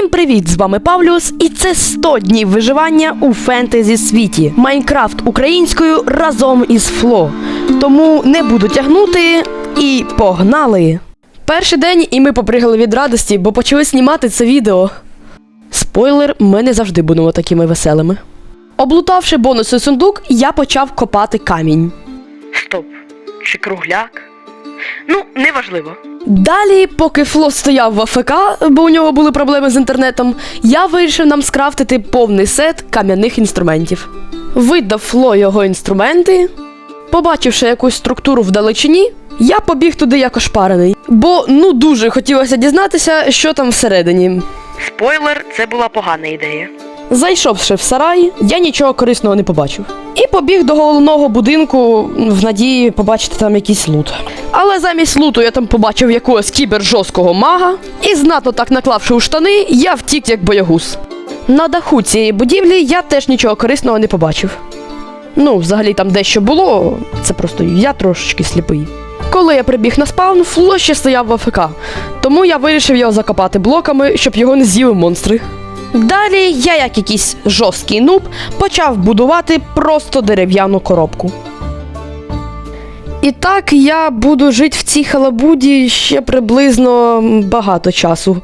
Всім привіт! З вами Павлюс, і це 100 днів виживання у фентезі світі. Майнкрафт українською разом із Фло. Тому не буду тягнути і погнали! Перший день, і ми попригали від радості, бо почали знімати це відео. Спойлер, ми не завжди будемо такими веселими. Облутавши бонусний сундук, я почав копати камінь. Стоп, чи кругляк? Ну, неважливо. Далі, поки Фло стояв в АФК, бо у нього були проблеми з інтернетом, я вирішив нам скрафтити повний сет кам'яних інструментів. Видав Фло його інструменти. Побачивши якусь структуру вдалечині, я побіг туди як ошпарений, бо ну дуже хотілося дізнатися, що там всередині. Спойлер, це була погана ідея. Зайшовши в сарай, я нічого корисного не побачив. І побіг до головного будинку в надії побачити там якийсь лут. Але замість луту я там побачив якогось кібержорсткого мага, і знатно так наклавши у штани, я втік як боягуз. На даху цієї будівлі я теж нічого корисного не побачив. Ну, взагалі там дещо було, це просто я трошечки сліпий. Коли я прибіг на спаун, Фло ще стояв в АФК, тому я вирішив його закопати блоками, щоб його не з'їли монстри. Далі я, як якийсь жорсткий нуб, почав будувати просто дерев'яну коробку. І так я буду жити в цій халабуді ще приблизно багато часу.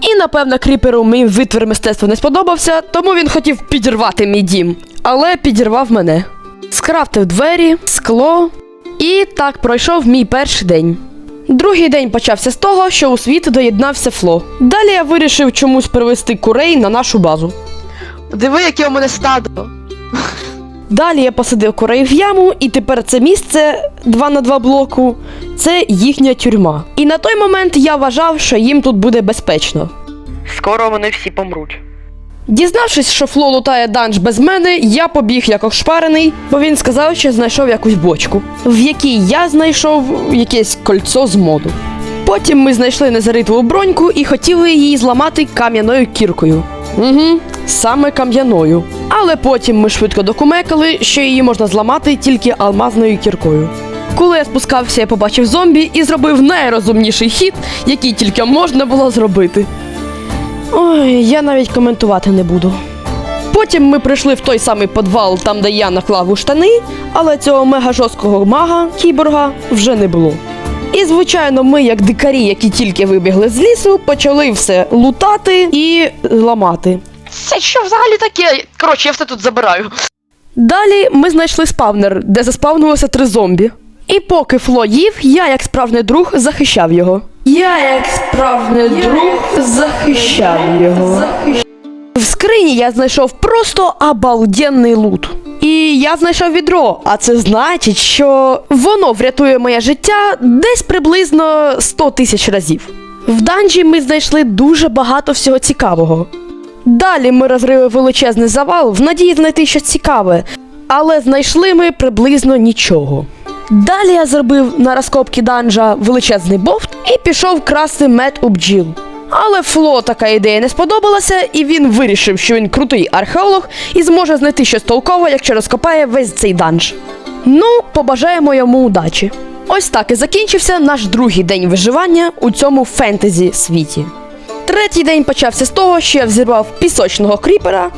І напевно кріперу мій витвір мистецтва не сподобався, тому він хотів підірвати мій дім, але підірвав мене. Скрафтив двері, скло, і так пройшов мій перший день. Другий день почався з того, що у світ доєднався Фло. Далі я вирішив чомусь привезти курей на нашу базу. Диви, яке у мене стадо. Далі я посадив курей в яму, і тепер це місце 2 на 2 блоку це їхня тюрма. І на той момент я вважав, що їм тут буде безпечно. Скоро вони всі помруть. Дізнавшись, що Фло лутає данж без мене, я побіг як ошпарений, бо він сказав, що знайшов якусь бочку, в якій я знайшов якесь кольцо з моду. Потім ми знайшли незаритову броньку і хотіли її зламати кам'яною кіркою. Угу, саме кам'яною. Але потім ми швидко докумекали, що її можна зламати тільки алмазною кіркою. Коли я спускався, я побачив зомбі і зробив найрозумніший хід, який тільки можна було зробити. Ой, я навіть коментувати не буду. Потім ми прийшли в той самий підвал, там де я наклав у штани, але цього мега жорсткого мага, кіборга, вже не було. І, звичайно, ми, як дикарі, які тільки вибігли з лісу, почали все лутати і ламати. Це що взагалі таке? Коротше, я все тут забираю. Далі ми знайшли спавнер, де заспавнилося три зомбі. І поки Фло їв, я, як справжній друг, захищав його. Я, як справжній друг, захищав його. В скрині я знайшов просто обалденний лут. І я знайшов відро, а це значить, що воно врятує моє життя десь приблизно 100 тисяч разів. В данжі ми знайшли дуже багато всього цікавого. Далі ми розрили величезний завал в надії знайти щось цікаве, але знайшли ми приблизно нічого. Далі я зробив на розкопки данжа величезний бовт і пішов красти мед у бджіл. Але Фло така ідея не сподобалася, і він вирішив, що він крутий археолог і зможе знайти щось толкове, якщо розкопає весь цей данж. Ну, побажаємо йому удачі. Ось так і закінчився наш другий день виживання у цьому фентезі світі. Третій день почався з того, що я взірвав пісочного кріпера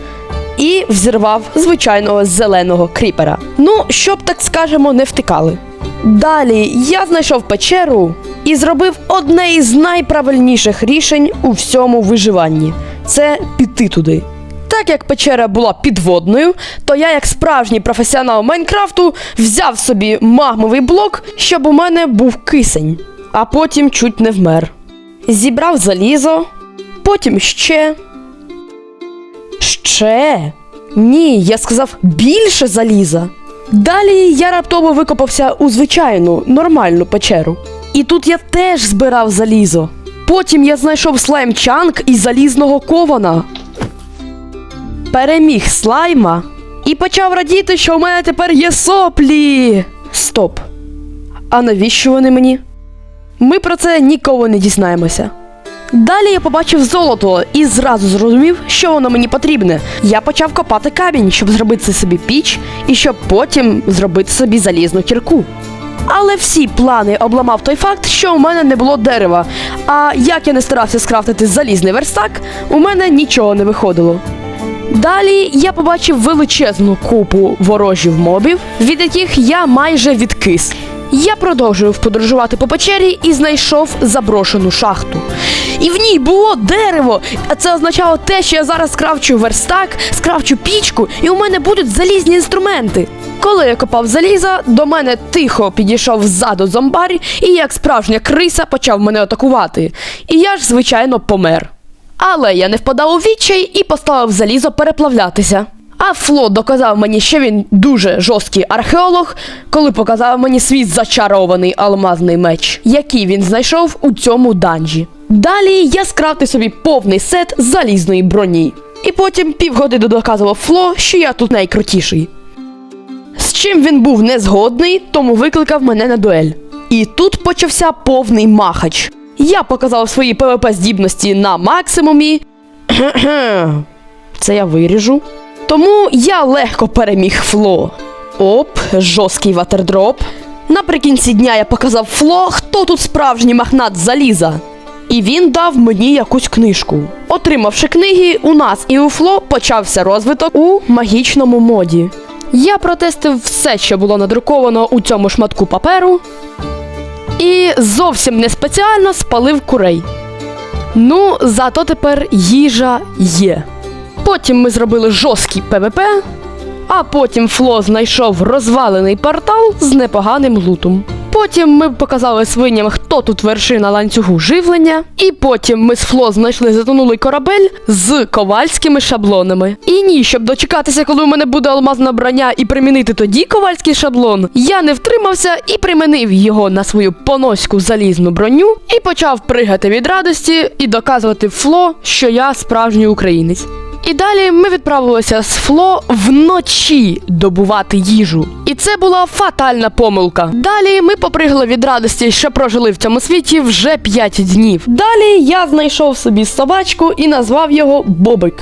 і взірвав звичайного зеленого кріпера. Ну, щоб так скажемо, не втикали. Далі я знайшов печеру і зробив одне із найправильніших рішень у всьому виживанні це піти туди. Так як печера була підводною, то я, як справжній професіонал Майнкрафту, взяв собі магмовий блок, щоб у мене був кисень, а потім чуть не вмер. Зібрав залізо, потім ще. Ще? Ні, я сказав більше заліза. Далі я раптово викопався у звичайну нормальну печеру. І тут я теж збирав залізо. Потім я знайшов слайм-чанк із залізного кована. Переміг слайма і почав радіти, що у мене тепер є соплі. Стоп. А навіщо вони мені? Ми про це ніколи не дізнаємося. Далі я побачив золото і зразу зрозумів, що воно мені потрібне. Я почав копати камінь, щоб зробити собі піч, і щоб потім зробити собі залізну кірку. Але всі плани обламав той факт, що у мене не було дерева. А як я не старався скрафтити залізний верстак, у мене нічого не виходило. Далі я побачив величезну купу ворожів мобів, від яких я майже відкис. Я продовжував подорожувати по печері і знайшов заброшену шахту. І в ній було дерево. А це означало те, що я зараз скравчу верстак, скравчу пічку, і у мене будуть залізні інструменти. Коли я копав заліза, до мене тихо підійшов ззаду зомбар і як справжня криса почав мене атакувати. І я ж, звичайно, помер. Але я не впадав у відчай і поставив залізо переплавлятися. А Фло доказав мені, що він дуже жорсткий археолог, коли показав мені свій зачарований алмазний меч, який він знайшов у цьому данжі. Далі я скрафтив собі повний сет залізної броні. І потім півгодини доказував Фло, що я тут найкрутіший. З чим він був не згодний, тому викликав мене на дуель. І тут почався повний махач. Я показав свої ПВП здібності на максимумі. Це я виріжу. Тому я легко переміг Фло. Оп, жорсткий ватердроп. Наприкінці дня я показав Фло, хто тут справжній магнат заліза. І він дав мені якусь книжку. Отримавши книги, у нас і у Фло почався розвиток у магічному моді. Я протестив все, що було надруковано у цьому шматку паперу, і зовсім не спеціально спалив курей. Ну, зато тепер їжа є. Потім ми зробили жорсткий ПВП, а потім Фло знайшов розвалений портал з непоганим лутом. Потім ми показали свиням, хто тут вершина ланцюгу живлення. І потім ми з Фло знайшли затонулий корабель з ковальськими шаблонами. І ні, щоб дочекатися, коли у мене буде алмазна броня і примінити тоді ковальський шаблон, я не втримався і примінив його на свою поноську залізну броню і почав пригати від радості і доказувати Фло, що я справжній українець. І далі ми відправилися з Фло вночі добувати їжу. І це була фатальна помилка. Далі ми попригали від радості, що прожили в цьому світі вже 5 днів. Далі я знайшов собі собачку і назвав його Бобик.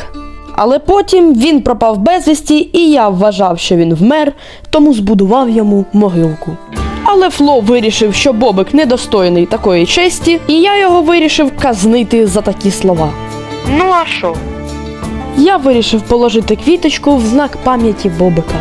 Але потім він пропав безвісті, і я вважав, що він вмер, тому збудував йому могилку. Але Фло вирішив, що Бобик недостойний такої честі, і я його вирішив казнити за такі слова. Ну а що? Я вирішив положити квіточку в знак пам'яті Бобика.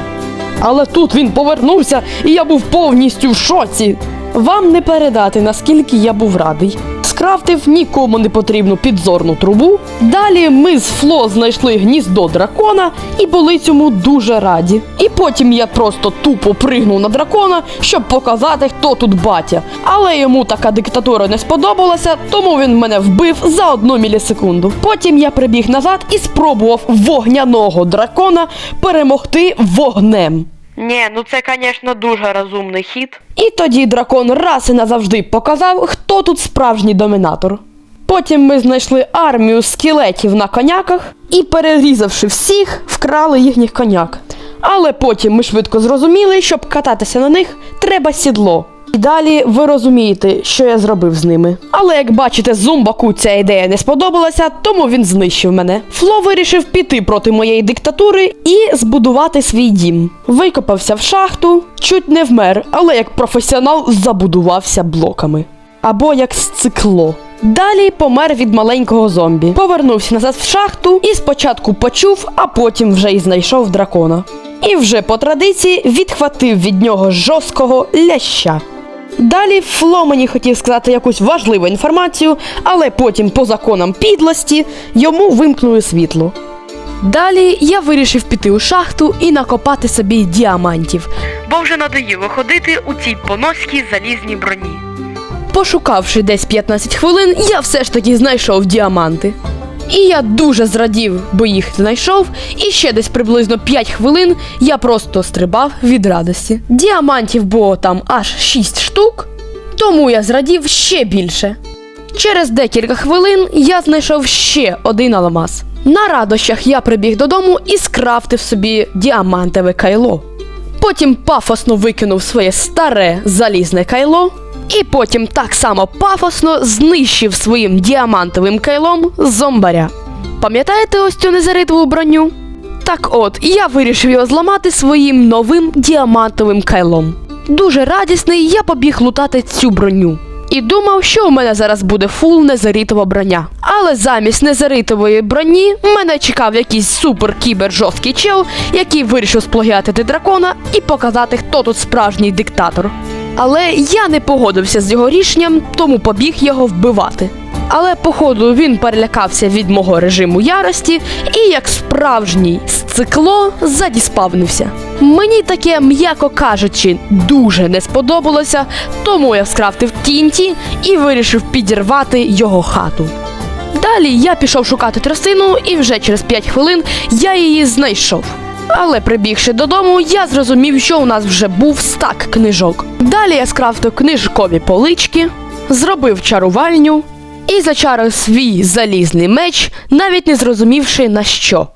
Але тут він повернувся, і я був повністю в шоці. Вам не передати, наскільки я був радий. Скрафтив нікому не потрібну підзорну трубу. Далі ми з Фло знайшли гніздо дракона і були цьому дуже раді. І потім я просто тупо пригнув на дракона, щоб показати, хто тут батя. Але йому така диктатура не сподобалася, тому він мене вбив за одну мілісекунду. Потім я прибіг назад і спробував вогняного дракона перемогти вогнем. Ні, ну це, звісно, дуже розумний хід. І тоді дракон раз і назавжди показав, хто тут справжній домінатор. Потім ми знайшли армію скелетів на коняках і, перерізавши всіх, вкрали їхніх коняк. Але потім ми швидко зрозуміли, щоб кататися на них, треба сідло. І далі ви розумієте, що я зробив з ними. Але як бачите, зумбаку ця ідея не сподобалася, тому він знищив мене. Фло вирішив піти проти моєї диктатури і збудувати свій дім. Викопався в шахту, чуть не вмер, але як професіонал забудувався блоками. Або як сцикло. Далі помер від маленького зомбі. Повернувся назад в шахту і спочатку почув, а потім вже й знайшов дракона. І вже по традиції відхватив від нього жорсткого ляща. Далі Фло мені хотів сказати якусь важливу інформацію, але потім, по законам підлості, йому вимкнули світло. Далі я вирішив піти у шахту і накопати собі діамантів. Бо вже надоїло ходити у цій поноській залізній броні. Пошукавши десь 15 хвилин, я все ж таки знайшов діаманти. І я дуже зрадів, бо їх знайшов, і ще десь приблизно 5 хвилин я просто стрибав від радості. Діамантів було там аж 6 штук, тому я зрадів ще більше. Через декілька хвилин я знайшов ще один алмаз. На радощах я прибіг додому і скрафтив собі діамантове кайло. Потім пафосно викинув своє старе залізне кайло, і потім так само пафосно знищив своїм діамантовим кайлом зомбаря. Пам'ятаєте ось цю незаритову броню? Так от, я вирішив його зламати своїм новим діамантовим кайлом. Дуже радісний, я побіг лутати цю броню. І думав, що у мене зараз буде фул незарітова броня. Але замість незаритової броні мене чекав якийсь супер кібер жорсткий чел, який вирішив сплагіатити дракона і показати, хто тут справжній диктатор. Але я не погодився з його рішенням, тому побіг його вбивати. Але походу він перелякався від мого режиму ярості і, як справжній сцикло, задіспавнився. Мені таке, м'яко кажучи, дуже не сподобалося, тому я скрафтив TNT і вирішив підірвати його хату. Далі я пішов шукати тростину, і вже через 5 хвилин я її знайшов. Але прибігши додому, я зрозумів, що у нас вже був стак книжок. Далі я скрафтив книжкові полички, зробив чарувальню і зачарив свій залізний меч, навіть не зрозумівши на що.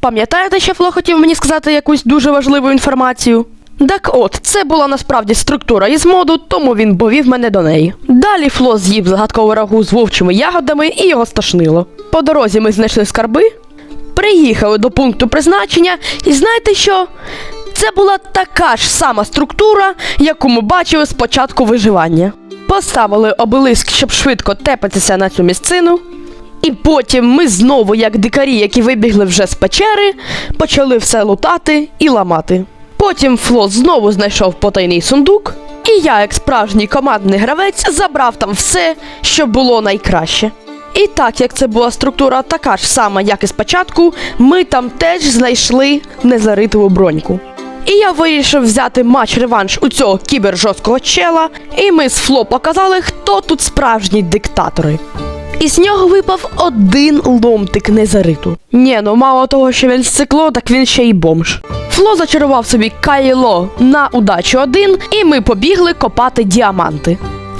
Пам'ятаєте, що Фло хотів мені сказати якусь дуже важливу інформацію? Так от, це була насправді структура із моду, тому він повів мене до неї. Далі Фло з'їв загадкову рагу з вовчими ягодами і його стошнило. По дорозі ми знайшли скарби, приїхали до пункту призначення, і знаєте що? Це була така ж сама структура, яку ми бачили з початку виживання. Поставили обелиск, щоб швидко тепатися на цю місцину. І потім ми знову, як дикарі, які вибігли вже з печери, почали все лутати і ламати. Потім Фло знову знайшов потайний сундук, і я, як справжній командний гравець, забрав там все, що було найкраще. І так як це була структура така ж сама, як і спочатку, ми там теж знайшли незаритову броньку. І я вирішив взяти матч-реванш у цього кібержорсткого чела, і ми з Фло показали, хто тут справжні диктатори. І з нього випав один ломтик незариту. Ні, ну мало того, що він сцикло, так він ще й бомж. Фло зачарував собі кайло на удачу один, і ми побігли копати діаманти.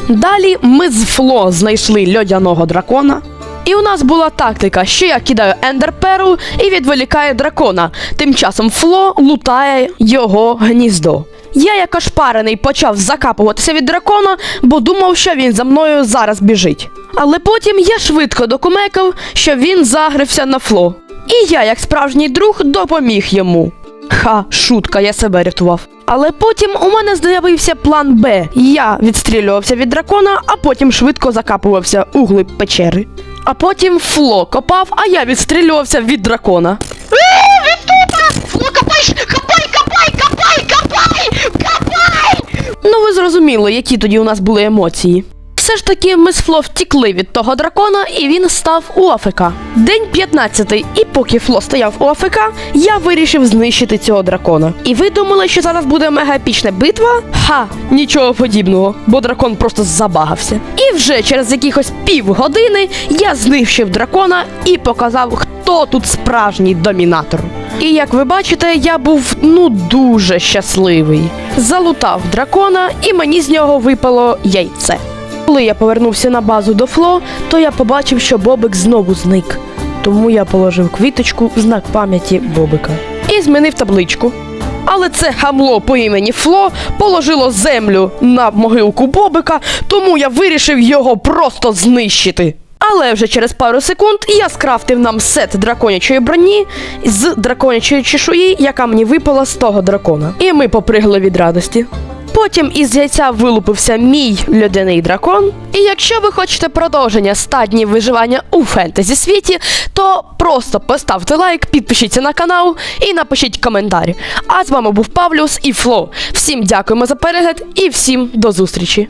Далі ми з Фло знайшли льодяного дракона. І у нас була тактика, що я кидаю ендерперл і відволікаю дракона. Тим часом Фло лутає його гніздо. Я, як ошпарений, почав закапуватися від дракона, бо думав, що він за мною зараз біжить. Але потім я швидко докумекав, що він загрився на фло. І я, як справжній друг, допоміг йому. Ха, шутка, я себе рятував. Але потім у мене з'явився план Б. Я відстрілювався від дракона, а потім швидко закапувався у глиб печери. А потім фло копав, а я відстрілювався від дракона. Ну копай, копай, копай, копай, копай, копай! Ну, ви зрозуміли, які тоді у нас були емоції. Все ж таки, ми з Фло втікли від того дракона, і він став у АФК. День 15, і поки Фло стояв у АФК, я вирішив знищити цього дракона. І ви думали, що зараз буде мега епічна битва? Ха, нічого подібного, бо дракон просто забагався. І вже через якихось півгодини я знищив дракона і показав, хто тут справжній домінатор. І як ви бачите, я був ну дуже щасливий. Залутав дракона, і мені з нього випало яйце. Коли я повернувся на базу до Фло, то я побачив, що Бобик знову зник. Тому я положив квіточку в знак пам'яті Бобика і змінив табличку. Але це хамло по імені Фло положило землю на могилку Бобика, тому я вирішив його просто знищити. Але вже через пару секунд я скрафтив нам сет драконячої броні з драконячої чешуї, яка мені випала з того дракона. І ми попригли від радості. Потім із яйця вилупився мій льодяний дракон. І якщо ви хочете продовження 100 днів виживання у фентезі світі, то просто поставте лайк, підпишіться на канал і напишіть коментар. А з вами був Павлюс і Фло. Всім дякуємо за перегляд і всім до зустрічі!